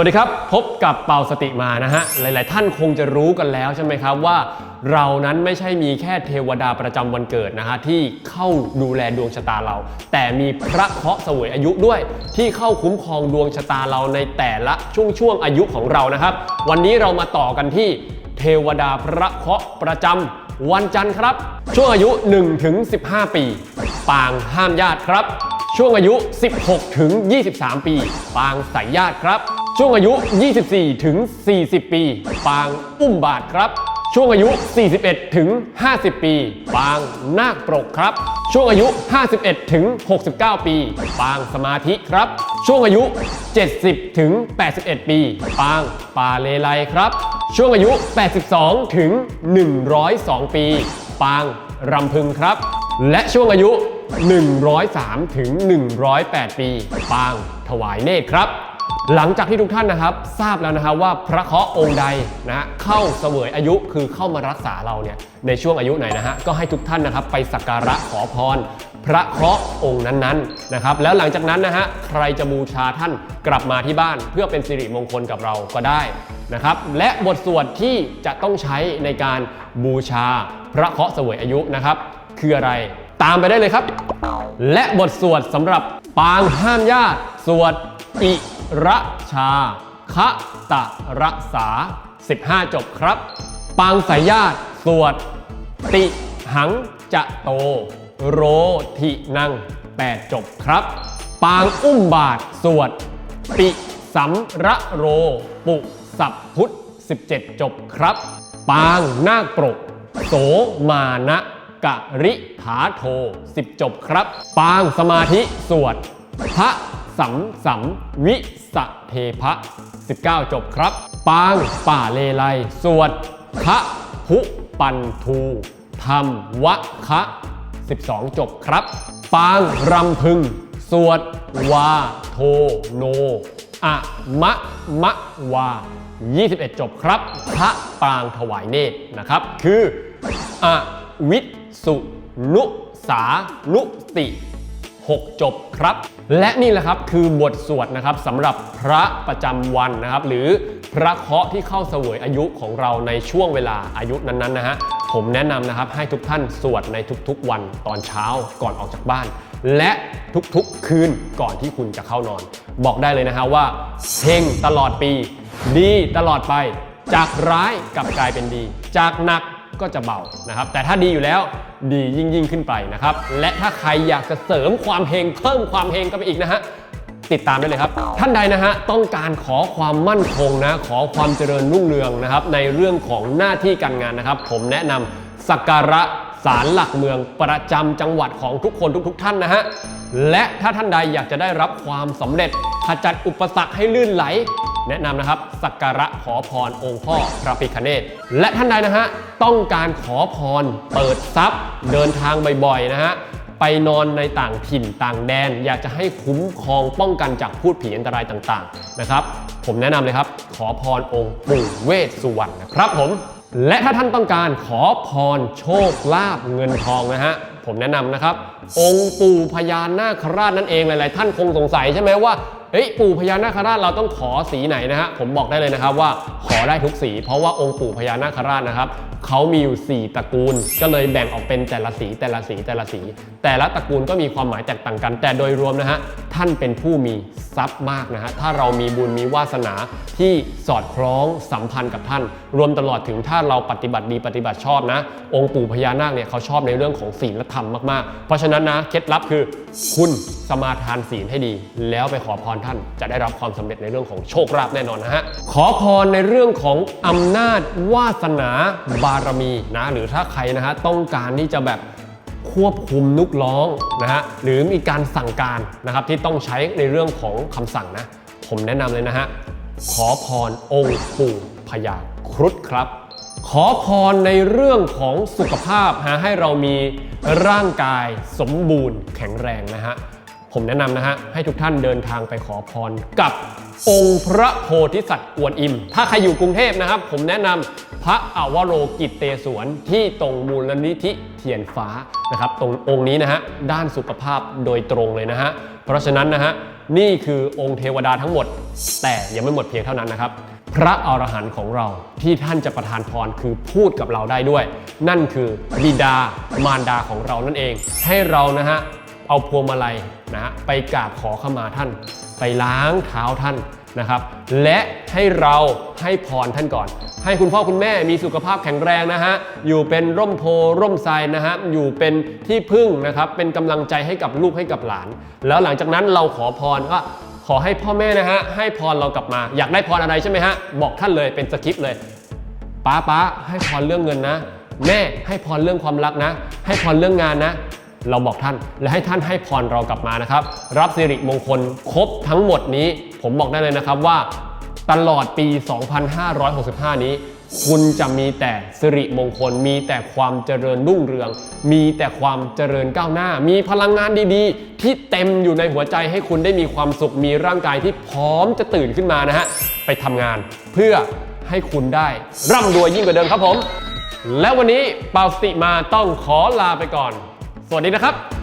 วัสดีครับพบกับเปาสติมานะฮะหลาย ๆ ท่านคงจะรู้กันแล้วใช่ไหมครับว่า เรานั้นไม่ใช่มีแค่เทวดาประจำวันเกิดนะฮะที่เข้าดูแลดวงชะตาเรา แต่มีพระเคราะห์เสวยอายุด้วย ที่เข้าคุ้มครองดวงชะตาเราในแต่ละช่วงช่วงอายุของเรานะครับ วันนี้เรามาต่อกันที่เทวดาพระเคราะห์ประจำวันจันทร์ครับ ช่วงอายุ 1-15 ปี ปางห้ามญาติครับ ช่วงอายุ 16ถึง23 ปี ปางสายญาติครับ ช่วงอายุ 24 ถึง 40 ปี ปางอุ้มบาทครับ ช่วงอายุ 41 ถึง 50 ปี ปางนาคปรกครับ ช่วงอายุ 51 ถึง 69 ปี ปางสมาธิครับ ช่วงอายุ 70 ถึง 81 ปี ปางปาเลไลครับ ช่วงอายุ 82 ถึง 102 ปี ปางรำพึงครับ และช่วงอายุ 103 ถึง 108 ปี ปางถวายเนตรครับ หลังจากที่ทุกท่านนะครับ ทราบแล้วนะครับว่าพระเคราะห์องค์ใดนะเข้าเสวยอายุคือเข้ามารักษาเราเนี่ยในช่วงอายุไหนนะฮะก็ให้ทุกท่านนะครับ ไปสักการะขอพร พระเคราะห์องค์นั้นๆนะครับ แล้วหลังจากนั้นนะฮะใครจะบูชาท่านกลับมาที่บ้าน เพื่อเป็นสิริมงคลกับเราก็ได้นะครับ และบทสวดที่จะต้องใช้ในการบูชาพระเคราะห์เสวยอายุนะครับ คืออะไรตามไปได้เลยครับ และบทสวดสำหรับปางห้ามญาติสวดอิ ระชาคะตะระสา 15 จบครับ ปางสายญาติสวด ติหังจะโต โรทินัง 8 จบครับ ปางอุ้มบาทสวด ปิสัมระโร ปุสัพพุทธ17 จบครับ ปางนาคปรก โสมานะกะริถาโท 10 จบครับ ปางสมาธิสวดพระ สัมสัมวิสเทพะ 19 จบครับ ปางป่าเลไลสวดคะพุปันทูธรรมวะคะ 12 จบครับ ปางรำพึง สวดวาโทโนอะมะมะวา 21 จบครับ พระปางถวายเนตรนะครับ คือ อวิสุนุสานุติ 6 จบครับ และนี่แหละครับคือบทสวดนะครับสำหรับพระประจำวันนะครับ หรือพระเคราะห์ที่เข้าเสวยอายุของเราในช่วงเวลาอายุนั้นๆนะฮะผมแนะนำนะครับให้ทุกท่านสวดในทุกๆ วันตอนเช้าก่อนออกจากบ้าน และทุกๆ คืนก่อนที่คุณจะเข้านอน บอกได้เลยนะฮะว่าเฮงตลอดปี ดีตลอดไป จากร้ายกลับกลายเป็นดี จากหนัก ก็จะเบานะครับ แต่ถ้าดีอยู่แล้วดียิ่งยิ่งขึ้นไปนะครับ และถ้าใครอยากจะเสริมความเฮงเพิ่มความเฮงกันไปอีกนะฮะติดตามได้เลยครับ ท่านใดนะฮะต้องการขอความมั่นคงนะขอความเจริญรุ่งเรืองนะครับ ในเรื่องของหน้าที่การงานนะครับ ผมแนะนำสักการะศาลหลักเมืองประจำจังหวัดของทุกคนทุก ๆ ท่านนะฮะและถ้าท่านใดอยากจะได้รับความสำเร็จขจัดอุปสรรคให้ลื่นไหล แนะนำนะครับสักการะขอพรองค์พ่อพระพิคเนตและท่านใดนะฮะต้องการขอพรเปิดทรัพย์ เดินทางบ่อยๆนะฮะไปนอนในต่างถิ่นต่างแดน อยากจะให้คุ้มครองป้องกันจากพูดผีอันตรายต่างๆนะครับ ผมแนะนำเลยครับ ขอพรองค์ปู่เวสสุวรรณนะครับผมและถ้าท่านต้องการขอพรโชคลาภเงินทองนะฮะผมแนะนำนะครับ องค์ปู่พญานาคราชนั่นเองหลาย ๆ ท่านคงสงสัยใช่ไหมว่า เอ้ยปู่พญานาคราชเราต้องขอสีไหนนะฮะผมบอกได้เลยนะครับว่าขอได้ทุกสี เพราะว่าองค์ปู่พญานาคราชนะครับเขามีอยู่ 4 ตระกูล ก็เลยแบ่งออกเป็นแต่ละสีแต่ละสีแต่ละสี แต่ละตระกูลก็มีความหมายแตกต่างกัน แต่โดยรวมนะฮะท่านเป็นผู้มีทรัพย์มากนะฮะถ้าเรามีบุญมีวาสนาที่สอดคล้องสัมพันธ์กับท่าน รวมตลอดถึงถ้าเราปฏิบัติดีปฏิบัติชอบนะ องค์ปู่พญานาคเนี่ยเขาชอบในเรื่องของศีลธรรมมากๆ เพราะฉะนั้นนะเคล็ดลับคือ คุณสมาทานศีลให้ดี แล้วไปขอพรท่านจะได้รับความสำเร็จในเรื่องของโชคลาภแน่นอนนะฮะขอพรในเรื่องของอำนาจวาสนาบารมีนะหรือถ้าใครนะฮะต้องการที่จะแบบควบคุมนุกร้องนะฮะหรือมีการสั่งการนะครับที่ต้องใช้ในเรื่องของคำสั่งนะ ผมแนะนำเลยนะฮะขอพรองค์ปู่พญาครุฑครับ ขอพรในเรื่องของสุขภาพฮะให้เรามีร่างกายสมบูรณ์แข็งแรงนะฮะ ผมแนะนำนะฮะให้ทุกท่านเดินทางไปขอพรกับองค์พระโพธิสัตว์กวนอิม ถ้าใครอยู่กรุงเทพนะครับ ผมแนะนำพระอวโรกิตเตสวนที่ตรงมูลนิธิเทียนฟ้านะครับ ตรงองค์นี้นะฮะด้านสุขภาพโดยตรงเลยนะฮะเพราะฉะนั้นนะฮะนี่คือองค์เทวดาทั้งหมด แต่ยังไม่หมดเพียงเท่านั้นนะครับ พระอรหันต์ของเราที่ท่านจะประทานพรคือพูดกับเราได้ด้วย นั่นคือบิดามารดาของเรานั่นเอง ให้เรานะฮะ เอาพวงมาลัยนะฮะไปกราบขอขมาท่าน ไปล้างเท้าท่านนะครับ และให้เราให้พรท่านก่อน ให้คุณพ่อคุณแม่มีสุขภาพแข็งแรงนะฮะอยู่เป็นร่มโพร่มไทรนะฮะอยู่เป็นที่พึ่งนะครับเป็นกำลังใจให้กับลูกให้กับหลาน แล้วหลังจากนั้นเราขอพรว่าขอให้พ่อแม่นะฮะให้พรเรากลับมา อยากได้พรอะไรใช่ไหมฮะบอกท่านเลยเป็นสคริปต์เลยป้าป้าให้พรเรื่องเงินนะ แม่ให้พรเรื่องความรักนะ ให้พรเรื่องงานนะ เราบอกท่าน และให้ท่านให้พรเรากลับมานะครับ รับสิริมงคลครบทั้งหมดนี้ ผมบอกได้เลยนะครับว่า ตลอดปี 2565 นี้ คุณจะมีแต่สิริมงคล มีแต่ความเจริญรุ่งเรือง มีแต่ความเจริญก้าวหน้า มีพลังงานดีๆ ที่เต็มอยู่ในหัวใจให้คุณได้มีความสุขมีร่างกายที่พร้อมจะตื่นขึ้นมานะฮะไปทำงานเพื่อให้คุณได้ร่ำรวยยิ่งกว่าเดิมครับผม และวันนี้เปาสติมาต้องขอลาไปก่อน สวัสดีนะครับ